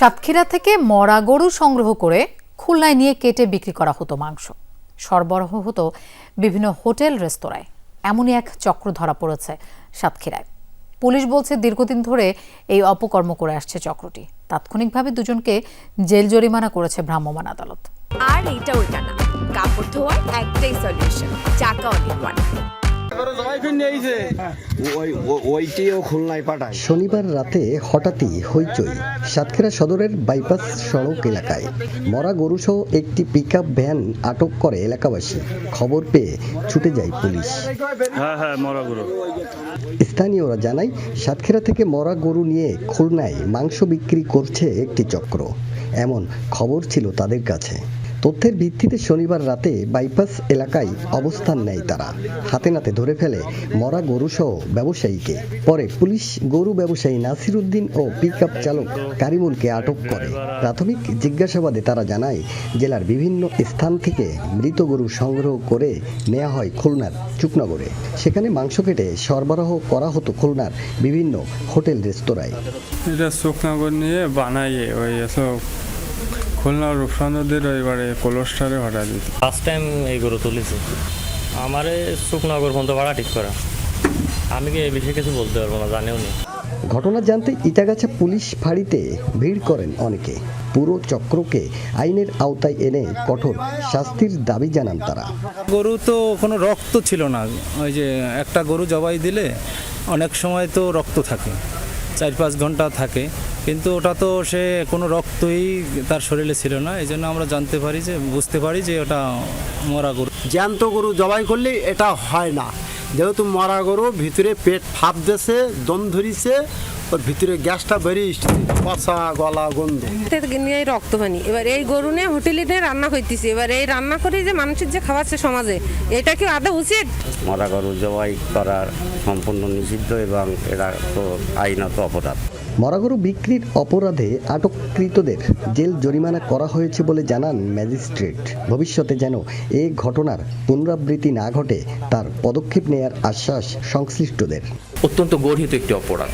সাতক্ষীরা থেকে মরা গরু সংগ্রহ করে খুলনায় নিয়ে কেটে বিক্রি করা হতো মাংস। সরবরাহ হতো বিভিন্ন হোটেল, রেস্তোরাঁয়। এমনই এক চক্র ধরা পড়েছে সাতক্ষীরায়। পুলিশ বলছে, দীর্ঘদিন ধরে এই অপকর্ম করে আসছে চক্রটি। তাৎক্ষণিকভাবে দুজনকে জেল জরিমানা করেছে ভ্রাম্যমাণ আদালত। আর এইটা ওইটা না। কাপড় ধোয়ার একটাই সলিউশন চাকা অল শনিবার রাতে হঠাৎই হইচই সাতক্ষীরা সদরের বাইপাস সড়ক এলাকায়। মরা গরুসহ একটি পিকআপ ভ্যান আটক করে এলাকাবাসী। খবর পেয়ে ছুটে যায় পুলিশ। হ্যাঁ হ্যাঁ মরা গরু। স্থানীয়রা জানায় সাতক্ষীরা থেকে মরা গরু নিয়ে খুলনায় মাংস বিক্রি করছে একটি চক্র। এমন খবর ছিল তাদের কাছে। তথ্যের ভিত্তিতে শনিবার রাতে বাইপাস এলাকায় অবস্থান নেয় তারা। হাতে নাতে ধরে ফেলে মরা গরুসহ ব্যবসায়ীকে। পরে পুলিশ গরু ব্যবসায়ী নাসির উদ্দিন ও পিকআপ চালক কারিমুলকে আটক করে। প্রাথমিক জিজ্ঞাসাবাদে তারা জানায়, জেলার বিভিন্ন স্থান থেকে মৃত গরু সংগ্রহ করে নেওয়া হয় খুলনার চুকনগরে। সেখানে মাংস কেটে সরবরাহ করা হতো খুলনার বিভিন্ন হোটেল রেস্তোরাঁয়। এটা নিয়ে বানাইয়ে ওই খুলনা রূপসা নদীর ওইবারে কোলস্টারে ভাড়া দিত। ফার্স্ট টাইম এই গরু তুলেছি। আমারে শুকনগর পর্যন্ত ভাড়া ঠিক করা। আমি কি এই বিষয়ে কিছু বলতে পারব না জানিও নি। ঘটনা জানতে ইটাগাছা পুলিশ ফাঁড়িতে ভিড় করেন অনেকে। পুরো চক্রকে আইনের আওতায় এনে কঠোর শাস্তির দাবি জানান তারা। গরু তো কোনো রক্ত ছিল না। ওই যে একটা গরু জবাই দিলে অনেক সময় তো রক্ত থাকে। চার পাঁচ ঘণ্টা থাকে। কিন্তু ওটা তো সে কোনো রক্তই তার শরীরে ছিল না এই জন্য আমরা জানতে পারি যে বুঝতে পারি যে ওটা মরা গরু। জ্যান্ত গরু জবাই করলে এটা হয় না। যেহেতু মরা গরু ভিতরে পেট ফাপ দিয়েছে দম ধরিছে ওর ভিতরে গ্যাসটা বেরিয়ে এসছে পচা গলা গন্ধ। নিয়ে রক্ত পানি এবার এই গরু নিয়ে হোটেলে নিয়ে রান্না করতেছি। এবার এই রান্না করে যে মানুষের যে খাওয়াচ্ছে সমাজে এটা কি আদৌ উচিত? মরা গরু জবাই করার সম্পূর্ণ নিষিদ্ধ এবং এটা তো আইনত অপরাধ। মরাগরু বিক্রির অপরাধে আটককৃতদের জেল জরিমানা করা হয়েছে বলে জানান ম্যাজিস্ট্রেট। ভবিষ্যতে যেন এ ঘটনার পুনরাবৃত্তি না ঘটে, তার পদক্ষেপ নেয়ার আশ্বাস সংশ্লিষ্টদের। অত্যন্ত গর্হিত একটি অপরাধ।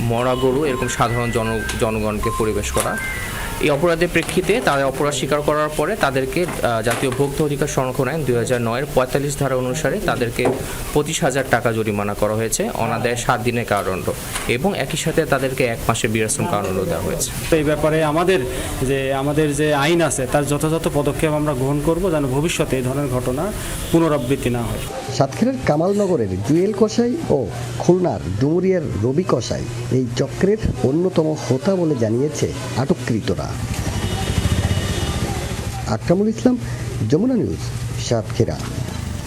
মরা গরু এরকম সাধারণ জন, জনগণকে পরিবেশ করা এই অপরাধের প্রেক্ষিতে তারা অপরাধ স্বীকার করার পরে তাদেরকে জাতীয় ভোক্ত অধিকার সংরক্ষণ আইন দুই হাজার নয়ের পঁয়তাল্লিশ ধারা অনুসারে তাদেরকে পঁচিশ হাজার টাকা জরিমানা করা হয়েছে অনাদায় সাত দিনের কারণ এবং একই সাথে তাদেরকে এক মাসের বিরাশ্রম কারাদণ্ড দেওয়া হয়েছে। তো এই ব্যাপারে আমাদের যে আমাদের যে আইন আছে তার যথাযথ পদক্ষেপ আমরা গ্রহণ করব যেন ভবিষ্যতে এই ধরনের ঘটনা পুনরাবৃত্তি না হয়। সাতক্ষীরার কামালনগরের জুয়েল কসাই ও খুলনার ডুমুরিয়ার রবি কসাই এই চক্রের অন্যতম হোতা বলে জানিয়েছে আটককৃতরা। আকরামুল ইসলাম যমুনা নিউজ সাতক্ষীরা।